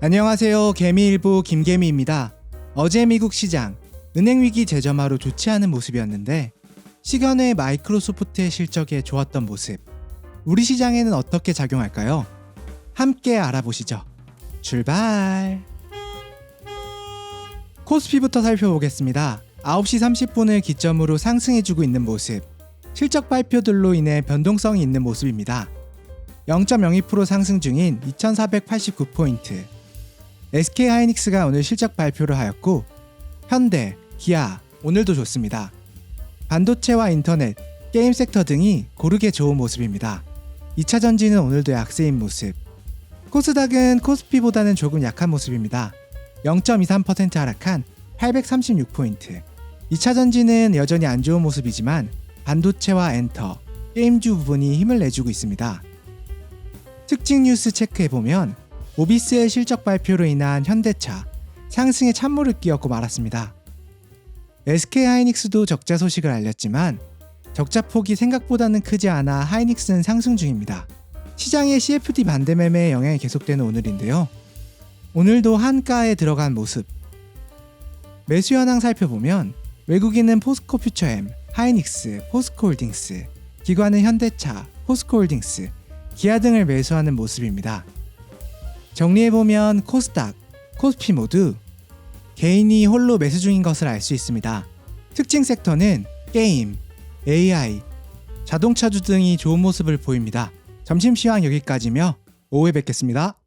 안녕하세요. 개미일보 김개미입니다. 어제 미국 시장 은행 위기 재점화로 좋지 않은 모습이었는데 시간의 마이크로소프트의 실적에 좋았던 모습. 우리 시장에는 어떻게 작용할까요? 함께 알아보시죠. 출발. 코스피부터 살펴보겠습니다. 9시 30분을 기점으로 상승해주고 있는 모습. 실적 발표들로 인해 변동성이 있는 모습입니다. 0.02% 상승 중인 2489포인트. SK 하이닉스가 오늘 실적 발표를 하였고 현대, 기아 오늘도 좋습니다. 반도체와 인터넷, 게임 섹터 등이 고르게 좋은 모습입니다. 2차 전지는 오늘도 약세인 모습. 코스닥은 코스피보다는 조금 약한 모습입니다. 0.23% 하락한 836포인트. 2차 전지는 여전히 안 좋은 모습이지만 반도체와 엔터, 게임주 부분이 힘을 내주고 있습니다. 특징 뉴스 체크해보면 오비스의 실적 발표로 인한 현대차 상승에 찬물을 끼얹고 말았습니다. SK 하이닉스도 적자 소식을 알렸지만 적자 폭이 생각보다는 크지 않아 하이닉스는 상승 중입니다. 시장의 CFD 반대 매매에 영향이 계속되는 오늘인데요. 오늘도 한가에 들어간 모습. 매수 현황 살펴보면 외국인은 포스코 퓨처엠, 하이닉스, 포스코홀딩스, 기관은 현대차, 포스코홀딩스, 기아 등을 매수하는 모습입니다. 정리해보면 코스닥, 코스피 모두 개인이 홀로 매수 중인 것을 알 수 있습니다. 특징 섹터는 게임, AI, 자동차주 등이 좋은 모습을 보입니다. 점심시황 여기까지며 오후에 뵙겠습니다.